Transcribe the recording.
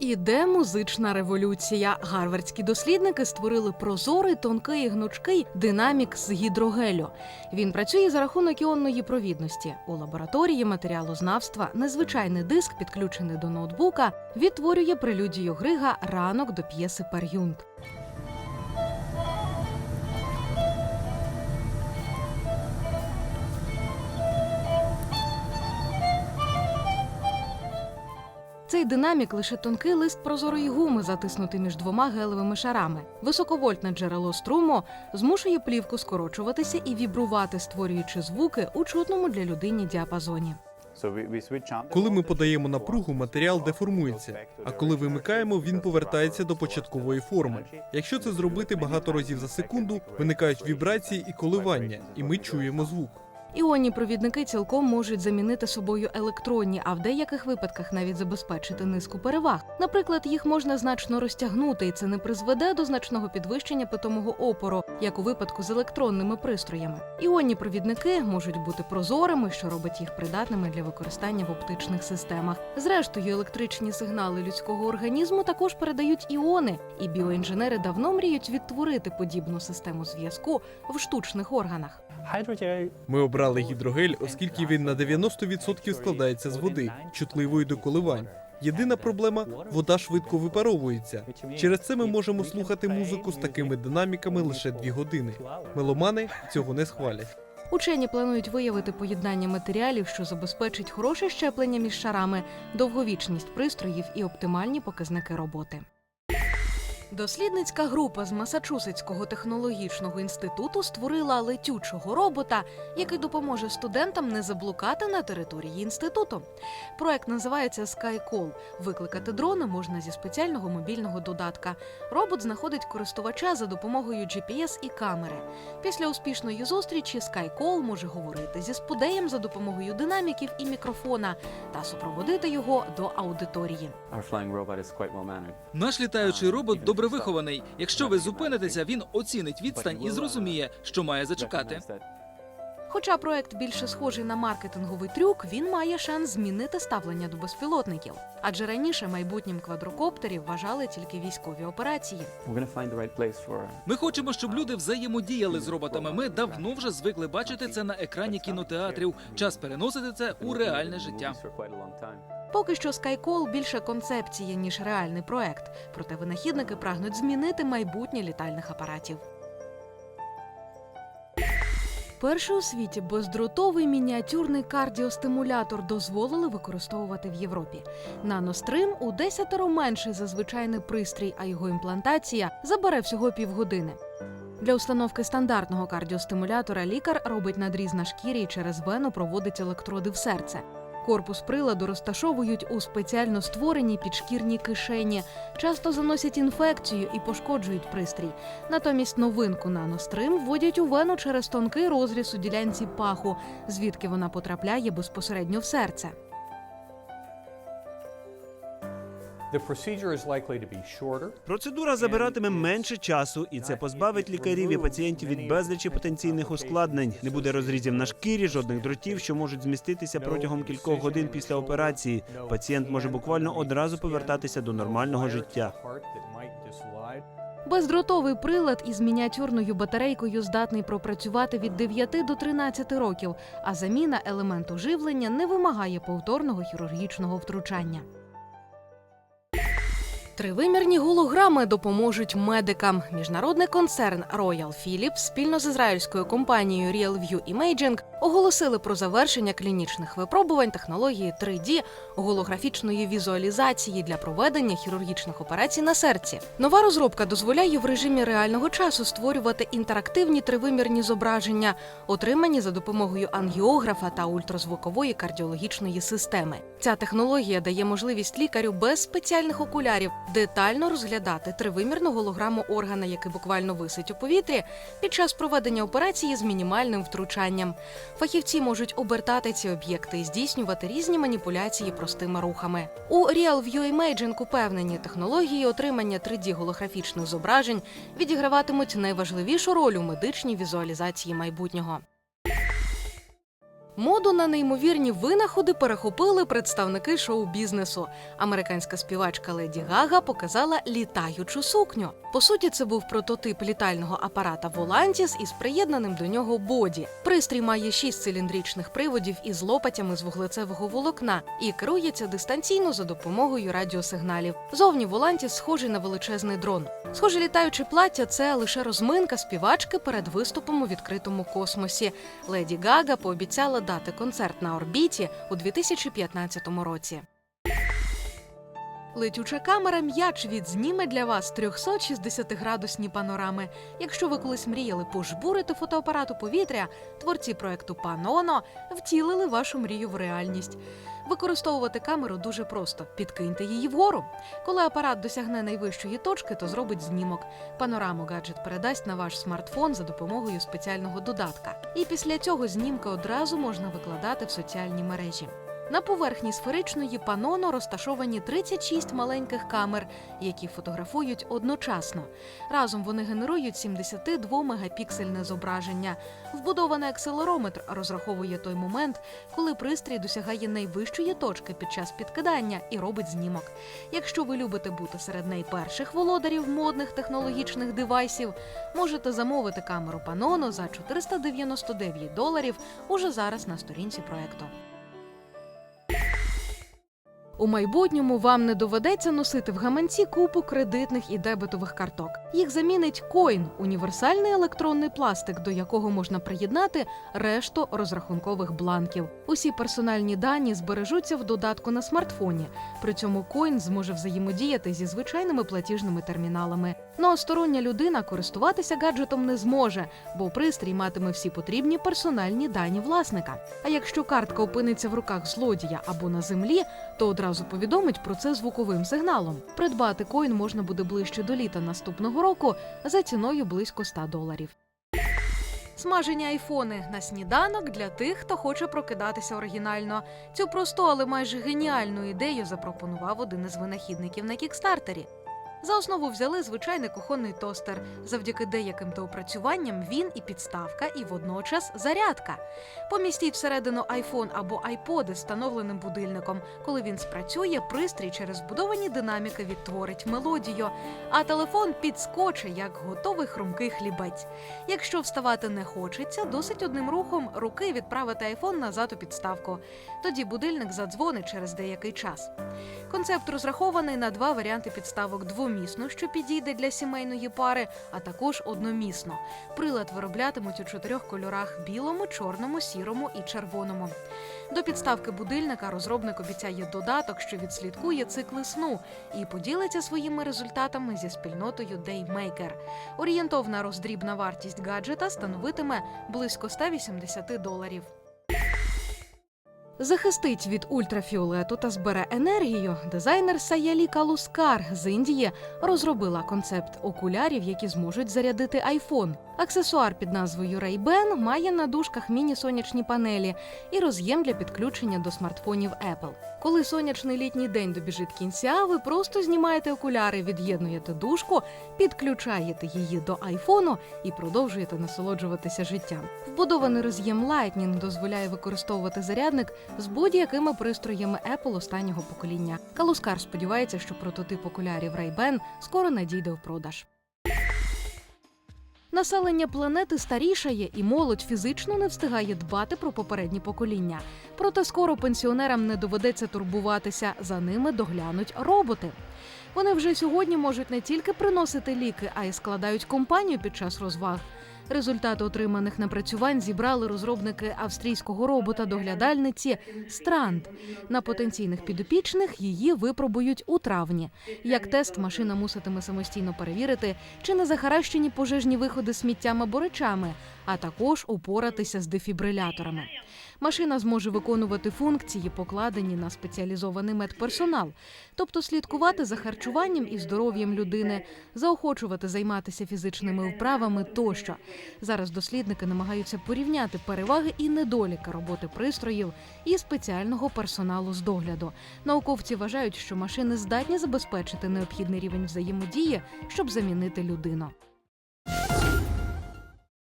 Іде музична революція. Гарвардські дослідники створили прозорий, тонкий і гнучкий динамік з гідрогелю. Він працює за рахунок іонної провідності. У лабораторії матеріалознавства незвичайний диск, підключений до ноутбука, відтворює прелюдію Грига ранок до п'єси Пер'юнт. Цей динамік лише тонкий лист прозорої гуми, затиснутий між двома гелевими шарами. Високовольтне джерело струму змушує плівку скорочуватися і вібрувати, створюючи звуки у чутному для людині діапазоні. Коли ми подаємо напругу, матеріал деформується. А коли вимикаємо, він повертається до початкової форми. Якщо це зробити багато разів за секунду, виникають вібрації і коливання, і ми чуємо звук. Іонні провідники цілком можуть замінити собою електронні, а в деяких випадках навіть забезпечити низку переваг. Наприклад, їх можна значно розтягнути, і це не призведе до значного підвищення питомого опору, як у випадку з електронними пристроями. Іонні провідники можуть бути прозорими, що робить їх придатними для використання в оптичних системах. Зрештою, електричні сигнали людського організму також передають іони, і біоінженери давно мріють відтворити подібну систему зв'язку в штучних органах. Ми обрали гідрогель, оскільки він на 90% складається з води, чутливої до коливань. Єдина проблема вода швидко випаровується. Через це ми можемо слухати музику з такими динаміками лише дві години. Меломани цього не схвалять. Учені планують виявити поєднання матеріалів, що забезпечить хороше щеплення між шарами, довговічність пристроїв і оптимальні показники роботи. Дослідницька група з Масачусетського технологічного інституту створила летючого робота, який допоможе студентам не заблукати на території інституту. Проект називається SkyCall. Викликати дрона можна зі спеціального мобільного додатка. Робот знаходить користувача за допомогою GPS і камери. Після успішної зустрічі SkyCall може говорити зі спудеєм за допомогою динаміків і мікрофона та супроводити його до аудиторії. Наш літаючий робот добре вихований. Якщо ви зупинитеся, він оцінить відстань і зрозуміє, що має зачекати. Хоча проект більше схожий на маркетинговий трюк, він має шанс змінити ставлення до безпілотників. Адже раніше майбутнім квадрокоптерів вважали тільки військові операції. For Ми хочемо, щоб люди взаємодіяли з роботами. Ми давно вже звикли бачити це на екрані кінотеатрів. Час переносити це у реальне життя. Поки що SkyCall більше концепція ніж реальний проект. Проте винахідники прагнуть змінити майбутнє літальних апаратів. Перший у світі бездротовий мініатюрний кардіостимулятор дозволили використовувати в Європі. Нанострим у десятеро менший за звичайний пристрій, а його імплантація забере всього півгодини. Для установки стандартного кардіостимулятора лікар робить надріз на шкірі і через вену проводить електроди в серце. Корпус приладу розташовують у спеціально створеній підшкірній кишені, часто заносять інфекцію і пошкоджують пристрій. Натомість новинку нанострим вводять у вену через тонкий розріз у ділянці паху, звідки вона потрапляє безпосередньо в серце. Процедура забиратиме менше часу, і це позбавить лікарів і пацієнтів від безлічі потенційних ускладнень. Не буде розрізів на шкірі, жодних дротів, що можуть зміститися протягом кількох годин після операції. Пацієнт може буквально одразу повертатися до нормального життя. Бездротовий прилад із мініатюрною батарейкою здатний пропрацювати від 9 до 13 років, а заміна елементу живлення не вимагає повторного хірургічного втручання. Тривимірні голограми допоможуть медикам. Міжнародний концерн Royal Philips спільно з ізраїльською компанією RealView Imaging оголосили про завершення клінічних випробувань технології 3D голографічної візуалізації для проведення хірургічних операцій на серці. Нова розробка дозволяє в режимі реального часу створювати інтерактивні тривимірні зображення, отримані за допомогою ангіографа та ультразвукової кардіологічної системи. Ця технологія дає можливість лікарю без спеціальних окулярів детально розглядати тривимірну голограму органа, який буквально висить у повітрі, під час проведення операції з мінімальним втручанням. Фахівці можуть обертати ці об'єкти і здійснювати різні маніпуляції простими рухами. У RealView Imaging упевнені технології отримання 3D голографічних зображень відіграватимуть найважливішу роль у медичній візуалізації майбутнього. Моду на неймовірні винаходи перехопили представники шоу-бізнесу. Американська співачка Леді Гага показала літаючу сукню. По суті, це був прототип літального апарата Волантіс із приєднаним до нього боді. Пристрій має шість циліндричних приводів із лопатями з вуглецевого волокна і керується дистанційно за допомогою радіосигналів. Зовні Волантіс схожий на величезний дрон. Схоже, літаюче плаття це лише розминка співачки перед виступом у відкритому космосі. Леді Гага пообіцяла дати концерт на орбіті у 2015 році. Летюча камера м'яч відзніме для вас 360-градусні панорами. Якщо ви колись мріяли пожбурити фотоапарат у повітря, творці проекту Паноно втілили вашу мрію в реальність. Використовувати камеру дуже просто: підкиньте її вгору. Коли апарат досягне найвищої точки, то зробить знімок. Панораму гаджет передасть на ваш смартфон за допомогою спеціального додатка. І після цього знімки одразу можна викладати в соціальні мережі. На поверхні сферичної паноно розташовані 36 маленьких камер, які фотографують одночасно. Разом вони генерують 72 мегапіксельне зображення. Вбудований акселерометр розраховує той момент, коли пристрій досягає найвищої точки під час підкидання і робить знімок. Якщо ви любите бути серед найперших володарів модних технологічних девайсів, можете замовити камеру Panono за 499 доларів уже зараз на сторінці проекту. У майбутньому вам не доведеться носити в гаманці купу кредитних і дебетових карток. Їх замінить Coin – універсальний електронний пластик, до якого можна приєднати решту розрахункових бланків. Усі персональні дані збережуться в додатку на смартфоні. При цьому Coin зможе взаємодіяти зі звичайними платіжними терміналами. Ну а стороння людина користуватися гаджетом не зможе, бо пристрій матиме всі потрібні персональні дані власника. А якщо картка опиниться в руках злодія або на землі, то одразу повідомить про це звуковим сигналом. Придбати коін можна буде ближче до літа наступного року за ціною близько 100 доларів. Смажені айфони на сніданок для тих, хто хоче прокидатися оригінально. Цю просту, але майже геніальну ідею запропонував один із винахідників на кікстартері. За основу взяли звичайний кухонний тостер. Завдяки деяким доопрацюванням він і підставка, і водночас зарядка. Помістіть всередину iPhone або iPod із встановленим будильником. Коли він спрацює, пристрій через вбудовані динаміки відтворить мелодію, а телефон підскочить, як готовий хрумкий хлібець. Якщо вставати не хочеться, досить одним рухом руки відправити iPhone назад у підставку. Тоді будильник задзвонить через деякий час. Концепт розрахований на два варіанти підставок: двомісну, що підійде для сімейної пари, а також одномісну. Прилад вироблятимуть у чотирьох кольорах: білому, чорному, сірому і червоному. До підставки будильника розробник обіцяє додаток, що відслідкує цикли сну і поділиться своїми результатами зі спільнотою Daymaker. Орієнтовна роздрібна вартість гаджета становитиме близько 180 доларів. Захистить від ультрафіолету та збере енергію. Дизайнер Саялі Калускар з Індії розробила концепт окулярів, які зможуть зарядити айфон. Аксесуар під назвою Ray-Ban має на дужках міні-сонячні панелі і роз'єм для підключення до смартфонів Apple. Коли сонячний літній день добіжить кінця, ви просто знімаєте окуляри, від'єднуєте дужку, підключаєте її до айфону і продовжуєте насолоджуватися життям. Вбудований роз'єм Lightning дозволяє використовувати зарядник з будь-якими пристроями Apple останнього покоління. Калускар сподівається, що прототип окулярів Ray-Ban скоро надійде в продаж. Населення планети старішає, і молодь фізично не встигає дбати про попередні покоління. Проте скоро пенсіонерам не доведеться турбуватися, за ними доглянуть роботи. Вони вже сьогодні можуть не тільки приносити ліки, а й складають компанію під час розваг. Результати отриманих напрацювань зібрали розробники австрійського робота доглядальниці Странд. На потенційних підопічних її випробують у травні. Як тест, машина муситиме самостійно перевірити, чи не захаращені пожежні виходи сміттями або речами, а також упоратися з дефібриляторами. Машина зможе виконувати функції, покладені на спеціалізований медперсонал, тобто слідкувати за харчуванням і здоров'ям людини, заохочувати займатися фізичними вправами тощо. Зараз дослідники намагаються порівняти переваги і недоліки роботи пристроїв і спеціального персоналу з догляду. Науковці вважають, що машини здатні забезпечити необхідний рівень взаємодії, щоб замінити людину.